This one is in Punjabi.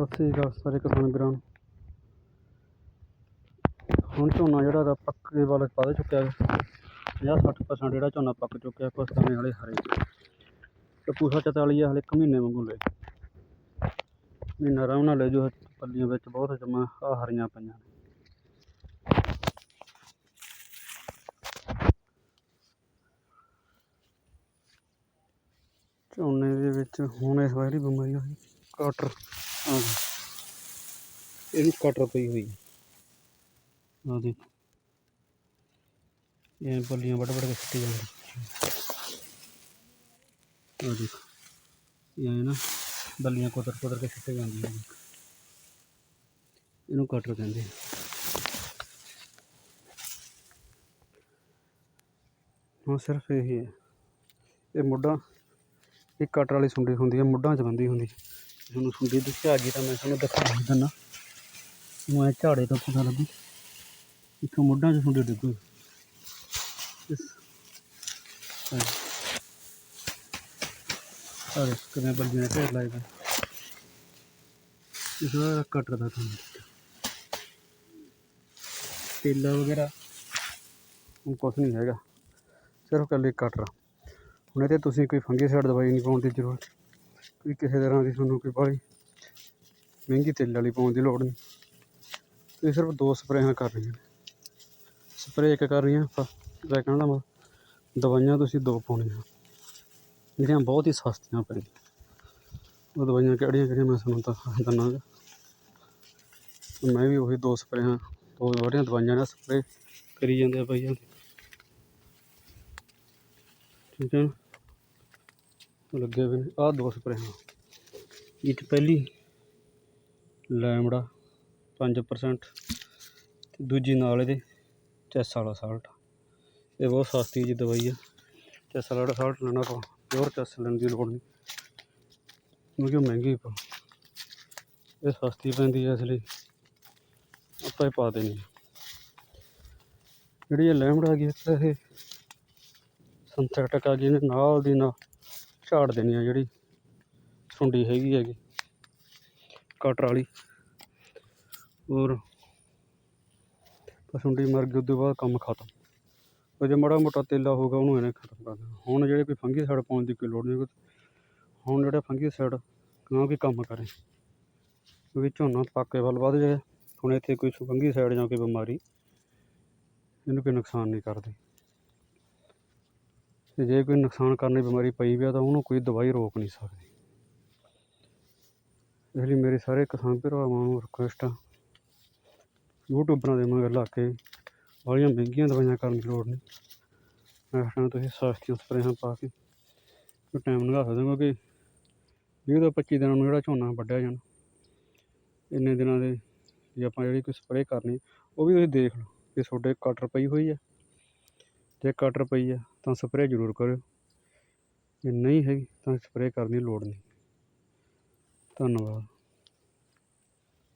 ਸਤਿ ਸ੍ਰੀ ਅਕਾਲ ਸਾਰੇ ਕਿਸਾਨ ਵੀਰਾਂ ਹੁਣ ਝੋਨਾ ਜਿਹੜਾ ਗਾ ਪੱਕੇ ਵੱਲ ਵੱਧ ਚੁੱਕਿਆ ਹੈ। 50-60% ਜਿਹੜਾ ਝੋਨਾ ਪੱਕ ਚੁੱਕਿਆ ਕੁਛ ਦਾਣੇ ਵਾਲੇ ਹਰੇ। ਤੇ ਪੂਸਾ 44 ਹਲੇ ਇੱਕ ਮਹੀਨੇ ਵਾਂਗੂ ਲੈ। ਮਹੀਨਾ ਆਰਾਮ ਨਾਲ ਲੈ ਜੋ ਪੱਲੀਆਂ ਵਿੱਚ ਬਹੁਤ ਜਮਾ ਆ ਹਰੀਆਂ ਪਈਆਂ ਝੋਨੇ ਦੇ ਵਿੱਚ ਹੁਣ ਇਸ ਵਾਰ ਜਿਹੜੀ ਬਿਮਾਰੀ ਹੋਈ ਕਟਰ ਆ ਗਈ। ਇਹਨੂੰ ਕਟਰ ਪਈ ਹੋਈ ਆ ਦੇਖ। ਇਹ ਬੱਲੀਆਂ ਵੱਢ ਵੱਢ ਕੇ ਸਿੱਟੀ ਜਾਂਦੀ ਆ ਦੇਖ। ਇਹ ਨਾ ਬੱਲੀਆਂ ਕੁਦਰ ਕੁਦਰ ਕੇ ਸਿੱਟੀ ਜਾਂਦੀਆਂ ਇਹਨੂੰ ਕਟਰ ਕਹਿੰਦੇ ਹਾਂ ਸਿਰਫ ਇਹ ਹੈ। ਇਹ ਮੁੱਢਾਂ, ਇਹ ਕਟਰ ਵਾਲੀ ਸੁੰਡੀ ਹੁੰਦੀ ਹੈ, ਮੁੱਢਾਂ 'ਚ ਬੰਦੀ ਹੁੰਦੀ। ਜੇ ਤੁਹਾਨੂੰ ਸੁੰਡੀ ਦਿਖੀ ਆ ਗਈ ਤਾਂ ਮੈਂ ਤੁਹਾਨੂੰ ਦਿਖਾ ਦਿੰਦਾ। ਨੂੰ ਐ ਝਾੜੇ ਤੋਂ ਪਤਾ ਲੱਗੂ ਇੱਥੋਂ ਮੁੱਢਾਂ 'ਚ ਸੁੰਡੀ ਡਿੱਗੂ ਇਸ ਅਰੇ ਕਿਵੇਂ ਬੰਦੀਆਂ ਢੇਰ ਲਾਏ ਪਏ ਇਸ ਦਾ ਕਟਰ ਦਾ ਕੰਮ ਤੇਲਾ ਵਗੈਰਾ ਹੁਣ ਕੁਛ ਨਹੀਂ ਹੈਗਾ। ਸਿਰਫ ਇਕੱਲੇ ਕਟਰ ਹੁਣ ਇਹਦੇ ਤੁਸੀਂ ਕੋਈ ਫੰਗੀਸਾਈਡ ਦਵਾਈ ਨਹੀਂ ਪਾਉਣ ਦੀ ਜ਼ਰੂਰਤ। ਕੋਈ ਕਿਸੇ ਤਰ੍ਹਾਂ ਦੀ ਤੁਹਾਨੂੰ ਕੋਈ ਬਾਹਲੀ ਮਹਿੰਗੀ ਤੇਲ ਵਾਲੀ ਪਾਉਣ ਦੀ ਲੋੜ ਨਹੀਂ। ਤੁਸੀਂ ਸਿਰਫ ਦੋ ਸਪਰੇਆਂ ਕਰ ਰਹੀਆਂ ਨੇ। ਸਪਰੇਅ ਇੱਕ ਕਰ ਰਹੀਆਂ ਮੈਂ ਕਹਿਣ ਦਾ ਮਤਲਬ ਦਵਾਈਆਂ ਤੁਸੀਂ ਦੋ ਪਾਉਣੀਆਂ। ਜਿਹੜੀਆਂ ਬਹੁਤ ਹੀ ਸਸਤੀਆਂ ਪੈਂਦੀਆਂ ਉਹ ਦਵਾਈਆਂ ਕਿਹੜੀਆਂ ਕਿਹੜੀਆਂ ਮੈਂ ਤੁਹਾਨੂੰ ਤਾਂ ਦਿੰਦਾ ਮੈਂ ਵੀ ਉਹੀ ਦੋ ਸਪਰੇਆਂ ਦੋ ਜਿਹੜੀਆਂ ਦਵਾਈਆਂ ਨਾਲ ਸਪਰੇਅ ਕਰੀ ਜਾਂਦੇ ਆ ਭਾਈ ਠੀਕ ਹੈ। ਲੱਗੇ ਹੋਏ ਨੇ। ਆਹ ਦੋ ਸਪਰੇਆਂ। ਇਹ 'ਚ ਪਹਿਲੀ ਲੈਮੜਾ 5% ਤੇ ਦੂਜੀ ਨਾਲ ਇਹਦੇ ਚੈਸ ਵਾਲਾ ਸਾਲਟ। ਇਹ ਬਹੁਤ ਸਸਤੀ ਜੀ ਦਵਾਈ ਆ। ਚੈਸ ਵਾਲਾ ਸਾਲਟ ਲੈਣਾ ਆਪਾਂ ਪਿਓਰ ਚੈਸ ਲੈਣ ਦੀ ਲੋੜ ਨਹੀਂ। ਕਿਉਂਕਿ ਉਹ ਮਹਿੰਗੀ ਪਾ। ਇਹ ਸਸਤੀ ਪੈਂਦੀ ਹੈ ਇਸ ਲਈ ਆਪਾਂ ਇਹ ਪਾ ਦੇਣੀ ਜਿਹੜੀ ਇਹ ਲੈਮੜਾ ਆ ਗਈ ਇਹ ਸਿੰਥੈਟਿਕ ਆ ਗਈ ਇਹਨੇ ਨਾਲ ਦੀ ਨਾਲ ਝਾੜ ਦੇਣੀ ਆ ਜਿਹੜੀ ਸੁੰਡੀ ਹੈਗੀ ਹੈਗੀ, ਕਟਰ ਵਾਲੀ। ਔਰ ਸੁੰਡੀ ਮਰ ਗਈ ਉਦੋਂ ਬਾਅਦ ਕੰਮ ਖਤਮ। ਉਹ ਜੇ ਮਾੜਾ ਮੋਟਾ ਤੇਲਾ ਹੋਊਗਾ ਉਹਨੂੰ ਇਹਨੇ ਖਤਮ ਕਰ ਦੇਣਾ। ਹੁਣ ਜਿਹੜੇ ਕੋਈ ਫੰਗੀ ਸਾਈਡ ਪਾਉਣ ਦੀ ਕੋਈ ਲੋੜ ਨਹੀਂ ਹੁਣ ਜਿਹੜਾ ਫੰਗੀ ਸਾਈਡ ਨਾ ਵੀ ਕੰਮ ਕਰੇ। ਕਿਉਂਕਿ ਝੋਨਾ ਪੱਕੇ ਵੱਲ ਵੱਧ ਜਾਏ, ਹੁਣ ਇੱਥੇ ਕੋਈ ਫੰਗੀ ਸਾਈਡ ਜਾਂ ਕੋਈ ਬਿਮਾਰੀ, ਇਹਨੂੰ ਕੋਈ ਨੁਕਸਾਨ ਨਹੀਂ ਕਰਦੀ। ਤੇ ਜੇ ਕੋਈ ਨੁਕਸਾਨ ਕਰਨ ਦੀ ਬਿਮਾਰੀ ਪਈ ਵੀ ਆ ਤਾਂ ਉਹਨੂੰ ਕੋਈ ਦਵਾਈ ਰੋਕ ਨਹੀਂ ਸਕਦੀ। ਇਸ ਲਈ ਮੇਰੇ ਸਾਰੇ ਕਿਸਾਨ ਭਰਾਵਾਂ ਨੂੰ ਰਿਕੁਐਸਟ ਆ, ਯੂਟਿਊਬਰਾਂ ਦੇ ਮਗਰ ਲਾ ਕੇ ਵਾਲੀਆਂ ਮਹਿੰਗੀਆਂ ਦਵਾਈਆਂ ਕਰਨ ਦੀ ਲੋੜ ਨਹੀਂ। ਇਸ ਟਾਈਮ ਤੁਸੀਂ ਸਸਤੀਆਂ ਸਪਰੇਹਾਂ ਪਾ ਕੇ ਟਾਈਮ ਲੰਘਾ ਸਕਦੇ ਹੋ ਕਿਉਂਕਿ ਵੀਹ ਤੋਂ ਪੱਚੀ ਦਿਨਾਂ ਨੂੰ ਜਿਹੜਾ ਝੋਨਾ ਵੱਢਿਆ ਜਾਣਾ। ਇੰਨੇ ਦਿਨਾਂ ਦੇ ਜੇ ਆਪਾਂ ਜਿਹੜੀ ਕੋਈ ਸਪਰੇਅ ਕਰਨੀ, ਉਹ ਵੀ ਤੁਸੀਂ ਦੇਖ ਲਓ ਕਿ ਤੁਹਾਡੇ ਕਟਰ ਪਈ ਹੋਈ ਹੈ ਜੇ ਕਟਰ ਪਈ ਆ, ਤਾਂ ਸਪਰੇਅ ਜ਼ਰੂਰ ਕਰਿਓ। ਜੇ ਨਹੀਂ ਹੈਗੀ, ਤਾਂ ਸਪਰੇਅ ਕਰਨ ਦੀ ਲੋੜ ਨਹੀਂ। ਧੰਨਵਾਦ।